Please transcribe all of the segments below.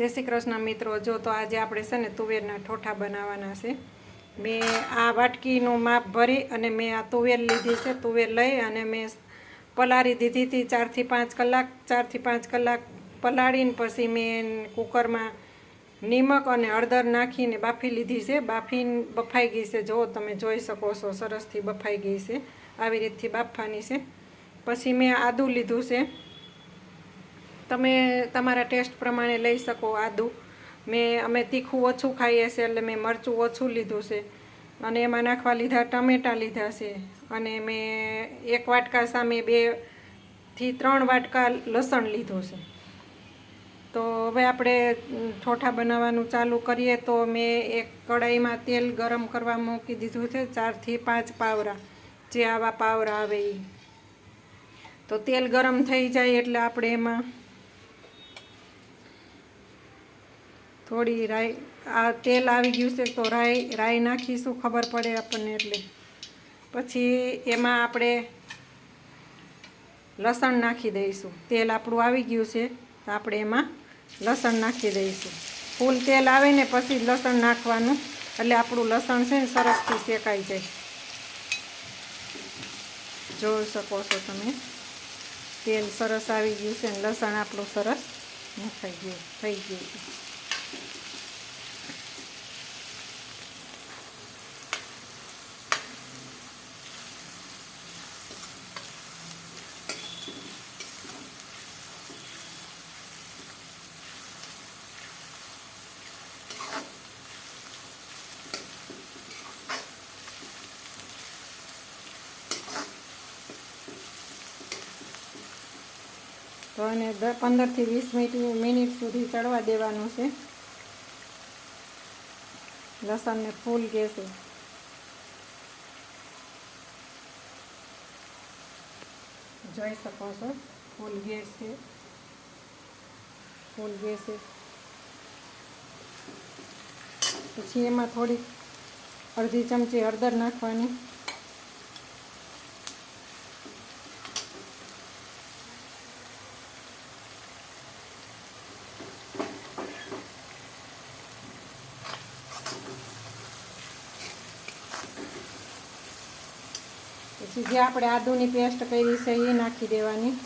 જય શ્રી કૃષ્ણ મિત્રો. જો તો આજે આપણે છે ને તુવેરના ઠોઠા બનાવવાના છે. મેં આ વાટકીનું માપ ભરી અને મેં આ તુવેર લીધી છે. તુવેર લઈ અને મેં પલાળી દીધી હતી ચારથી પાંચ કલાક. ચારથી પાંચ કલાક પલાળીને પછી મેં કુકરમાં નિમક અને હળદર નાખીને બાફી લીધી છે. બાફી બફાઈ ગઈ છે. જો તમે જોઈ શકો છો, સરસથી બફાઈ ગઈ છે. આવી રીતથી બાફવાની છે. પછી મેં આદું લીધું છે. તમે તમારા ટેસ્ટ પ્રમાણે લઈ શકો આદું. મેં, અમે તીખું ઓછું ખાઈએ છીએ એટલે મેં મરચું ઓછું લીધું છે. અને એમાં નાખવા લીધા ટમેટાં લીધા છે. અને મેં એક વાટકા સામે બેથી ત્રણ વાટકા લસણ લીધું છે. તો હવે આપણે ઠોઠા બનાવવાનું ચાલુ કરીએ તો મેં એક કઢાઈમાં તેલ ગરમ કરવા મૂકી દીધું છે ચારથી પાંચ પાવરા. જે આવા પાવરા આવે એ તો તેલ ગરમ થઈ જાય એટલે આપણે એમાં થોડી રાઈ આ તેલ આવી ગયું છે તો રાઈ રાઈ નાખીશું ખબર પડે આપણને એટલે. પછી એમાં આપણે લસણ નાખી દઈશું. તેલ આપણું આવી ગયું છે, તો આપણે એમાં લસણ નાખી દઈશું. ફૂલ તેલ આવે ને પછી લસણ નાખવાનું. એટલે આપણું લસણ છે ને સરસથી શેકાઈ જાય. જોઈ શકો છો તમે. તેલ સરસ આવી ગયું છે ને લસણ આપણું સરસ નખાઈ ગયું, થઈ ગયું તો દ પંદરથી વીસ મિનિટ મિનિટ સુધી ચડવા દેવાનું છે. લસણને ફૂલ ગેસે જોઈ શકો છો ફૂલ ગેસ છે ફૂલ ગેસે પછી એમાં થોડીક અડધી ચમચી હળદર નાખવાની પછી જે આપણે આદુની પેસ્ટ કરી છે એ નાખી દેવાની.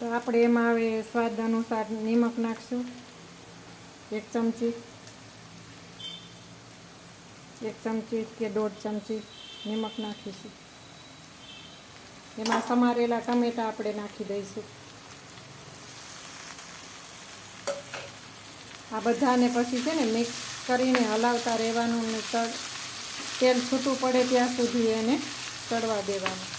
તો આપણે એમાં હવે સ્વાદ અનુસાર નિમક નાખશું. એક ચમચી. એક ચમચી કે દોઢ ચમચી નિમક નાખીશું. એમાં સમારેલા ટમેટા આપણે નાખી દઈશું. આ બધાને પછી છે ને મિક્સ કરીને હલાવતા રહેવાનું ને તેલ છૂટું પડે ત્યાં સુધી એને ચડવા દેવાનું.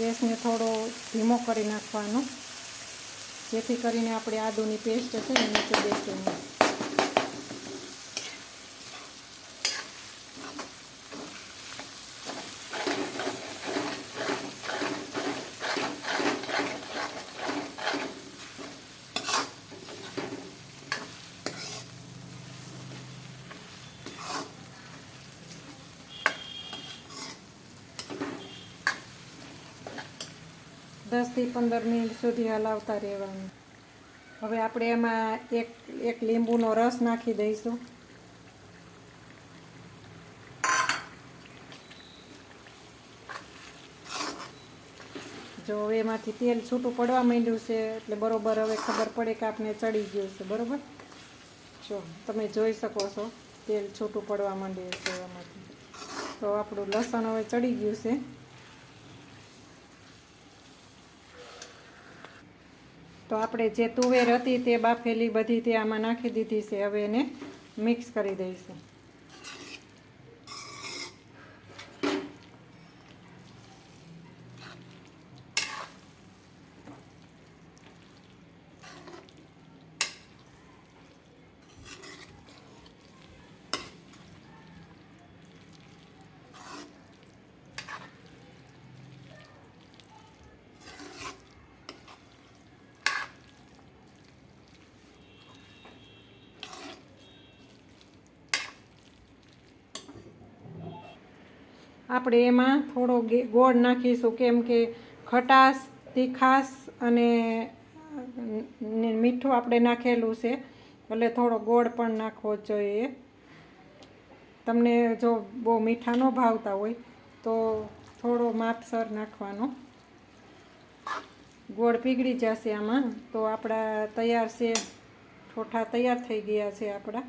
ગેસને થોડો ધીમો કરી નાખવાનો. જેથી કરીને આપણે આદુની પેસ્ટ છે એ નીચે બેસે દસથી પંદર મિનિટ સુધી હલાવતા રહેવાનું. હવે આપણે એમાં એક એક લીંબુનો રસ નાખી દઈશું. જો એમાંથી તેલ છૂટું પડવા માંડ્યું છે, એટલે બરોબર હવે ખબર પડે કે આપણે ચડી ગયું છે, બરોબર? જો, તમે જોઈ શકો છો, તેલ છૂટું પડવા માંડ્યું છે એમાંથી. તો આપણું લસણ હવે ચડી ગયું છે. તો આપણે જે તુવેર હતી તે બાફેલી બધી તે આમાં નાખી દીધી છે. હવે એને મિક્સ કરી દઈશું. આપણે એમાં થોડો ગોળ નાખીશું. કેમ કે ખટાશ, તીખાશ અને મીઠું આપણે નાખેલું છે. એટલે થોડો ગોળ પણ નાખવો જોઈએ. તમને જો બહુ મીઠા ન ભાવતા હોય, તો થોડો માપસર નાખવાનો. ગોળ પીગળી જશે આમાં. તો આપણા તૈયાર છે. ઠોઠા તૈયાર થઈ ગયા છે આપણા.